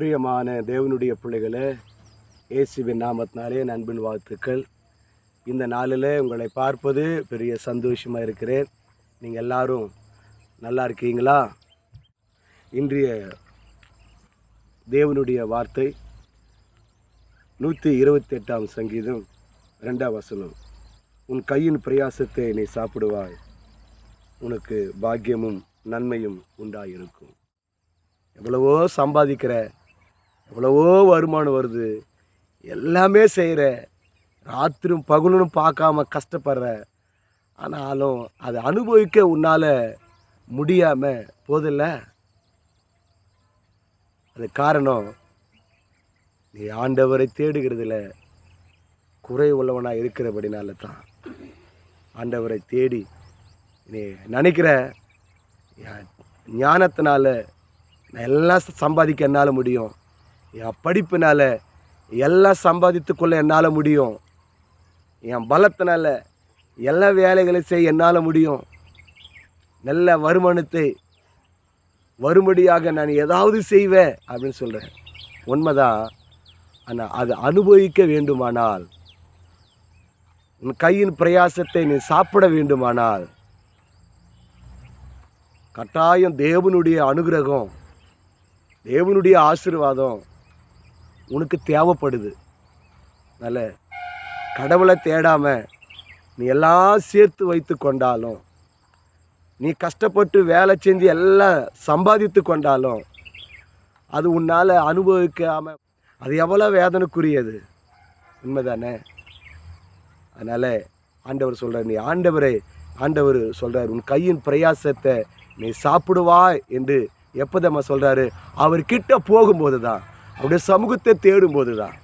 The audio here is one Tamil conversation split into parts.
பிரியமான தேவனுடைய பிள்ளைகளே இயேசுவின் நாமத்தினாலே நண்பின் வாழ்த்துக்கள். இந்த நாளில் உங்களை பார்ப்பது பெரிய சந்தோஷமாக இருக்கிறேன். நீங்கள் எல்லாரும் நல்லா இருக்கீங்களா? இன்றைய தேவனுடைய வார்த்தை நூற்றி இருபத்தி எட்டாம் சங்கீதம் ரெண்டாம் வசனம். உன் கையின் பிரயாசத்தை நீ சாப்பிடுவாய். உனக்கு பாக்கியமும் நன்மையும் உண்டாயிருக்கும். எவ்வளவோ சம்பாதிக்கிற எவ்வளவோ வருமானம் வருது. எல்லாமே செய்கிற ராத்திரும் பகலும் பார்க்காம கஷ்டப்படுற. ஆனாலும் அதை அனுபவிக்க உன்னால் முடியாமல் போதில்ல? அது காரணம் நீ ஆண்டவரை தேடுகிறதுல குறை உள்ளவனாக இருக்கிறபடினால தான். ஆண்டவரை தேடி நீ நினைக்கிற ஞானத்தினால நான் எல்லாம் சம்பாதிக்க என்னால் முடியும். என் படிப்பினால் எல்லாம் சம்பாதித்துக்கொள்ள என்னால் முடியும். என் பலத்தினால் எல்லா வேலைகளையும் செய்ய என்னால் முடியும். நல்ல வருமானத்தை வரும்படியாக நான் ஏதாவது செய்வேன் அப்படின்னு சொல்கிறேன் உண்மைதான். ஆனால் அது அனுபவிக்க வேண்டுமானால் உன் கையின் பிரயாசத்தை நீ சாப்பிட வேண்டுமானால் கட்டாயம் தேவனுடைய அனுகிரகம் தேவனுடைய ஆசீர்வாதம் உனக்கு தேவைப்படுது. அதனால் கடவுளை தேடாம நீ எல்லாம் சேர்த்து வைத்து கொண்டாலும் நீ கஷ்டப்பட்டு வேலை செஞ்சு எல்லாம் சம்பாதித்து கொண்டாலும் அது உன்னால் அனுபவிக்காமல் அது எவ்வளோ வேதனைக்குரியது. உண்மைதானே? அதனால் ஆண்டவர் சொல்கிறார் நீ ஆண்டவரை ஆண்டவர் சொல்கிறார் உன் கையின் பிரயாசத்தை நீ சாப்பிடுவாய் என்று எப்போதம்மா சொல்கிறாரு அவர்கிட்ட போகும்போது தான் அவருடைய சமூகத்தை தேடும்போது தான்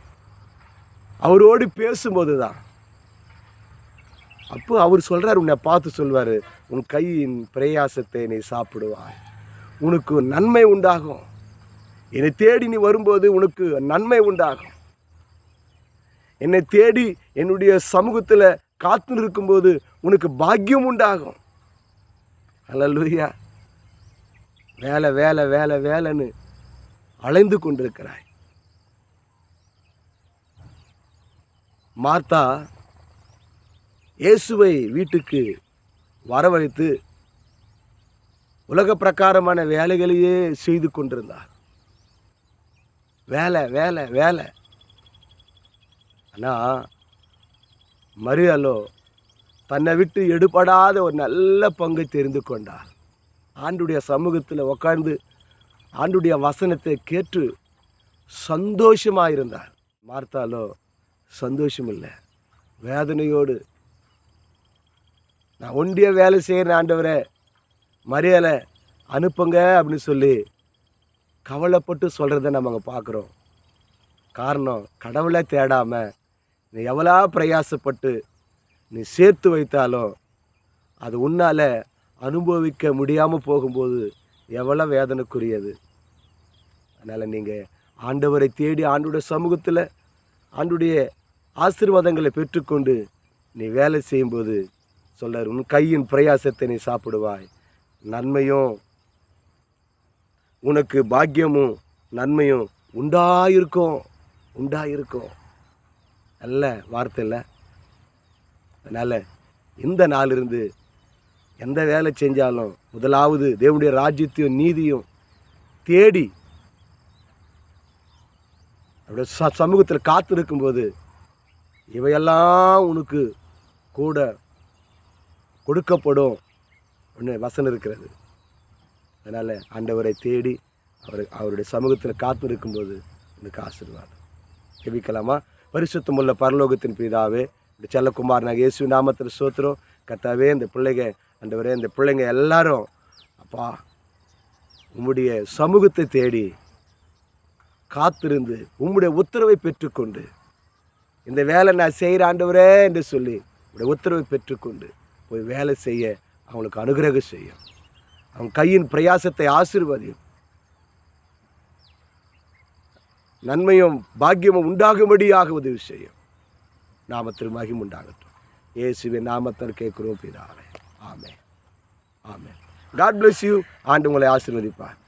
அவரோடு பேசும்போது தான் அப்போ அவர் சொல்கிறார் உன்னை பார்த்து சொல்வார் உன் கையின் பிரயாசத்தை நீ சாப்பிடுவாய். உனக்கு நன்மை உண்டாகும். என்னை தேடி நீ வரும்போது உனக்கு நன்மை உண்டாகும். என்னை தேடி என்னுடைய சமூகத்தில் காத்து இருக்கும்போது உனக்கு பாக்கியம் உண்டாகும். அல்லூயா வேலை வேலை வேலை வேலைன்னு அலைந்து கொண்டிருக்கிறாய். மார்த்தா இயேசுவை வீட்டுக்கு வரவழைத்து உலக பிரகாரமான வேலைகளையே செய்து கொண்டிருந்தார். வேலை வேலை வேலை. ஆனால் மரியாலோ தன்னை விட்டு எடுபடாத ஒரு நல்ல பங்கை தெரிந்து கொண்டார். ஆண்டுடைய சமூகத்தில் உட்கார்ந்து ஆண்டுடைய வசனத்தை கேட்டு சந்தோஷமாக இருந்தார் மார்த்தாலோ சந்தோஷம் இல்லை வேதனையோடு நான் ஒண்டிய வேலை செய்கிறேன் ஆண்டவரை மரியாதை அனுப்புங்க அப்படின்னு சொல்லி கவலைப்பட்டு சொல்கிறத நம்ம அங்கே பார்க்குறோம். காரணம் கடவுளை தேடாமல் நீ எவ்வளோ பிரயாசப்பட்டு நீ சேர்த்து வைத்தாலும் அது உன்னால் அனுபவிக்க முடியாமல் போகும்போது எவ்வளோ வேதனைக்குரியது. அதனால் நீங்கள் ஆண்டவரை தேடி ஆண்டுடைய சமூகத்தில் ஆண்டுடைய ஆசீர்வாதங்களை பெற்றுக்கொண்டு நீ வேலை செய்யும்போது சொல்கிறார் உன் கையின் பிரயாசத்தை நீ சாப்பிடுவாய். நன்மையும் உனக்கு பாக்கியமும் நன்மையும் உண்டாயிருக்கும் உண்டாயிருக்கும். நல்ல வார்த்தை இல்லை. அதனால் இந்த நாளிலிருந்து எந்த வேலை செஞ்சாலும் முதலாவது தேவனுடைய ராஜ்யத்தையும் நீதியும் தேடி அவருடைய ச சமூகத்தில் காத்திருக்கும்போது இவையெல்லாம் உனக்கு கூட கொடுக்கப்படும். ஒன்று வசனம் இருக்கிறது. அதனால் ஆண்டவரை தேடி அவர் அவருடைய சமூகத்தில் காத்திருக்கும்போது உனக்கு ஆசீர்வாதம். ஜெபிக்கலாமா? பரிசுத்தமுள்ள பரலோகத்தின் பிதாவே இந்த செல்லக்குமார் நாங்கள் இயேசு நாமத்தில் சோத்துறோம் கத்தாவே இந்த பிள்ளைங்க அண்டவரே இந்த பிள்ளைங்க எல்லாரும் அப்பா உம்முடைய சமூகத்தை தேடி காத்திருந்து உம்முடைய உத்தரவை பெற்றுக்கொண்டு இந்த வேலை நான் செய்கிற ஆண்டவரே என்று சொல்லி உடைய உத்தரவை பெற்றுக்கொண்டு போய் வேலை செய்ய அவங்களுக்கு அனுகிரகம் செய்யும். அவன் கையின் பிரயாசத்தை ஆசிர்வதியும். நன்மையும் பாக்கியமும் உண்டாகும்படியாக உதவி செய்யும். நாம மகிம் உண்டாகட்டும். இயேசுவின் நாமத்தில் கேட்குறோம் பிதாவே. ஆமே ஆமே காட் பிளஸ் யூ ஆண்டு உங்களை ஆசீர்வதிப்பார்.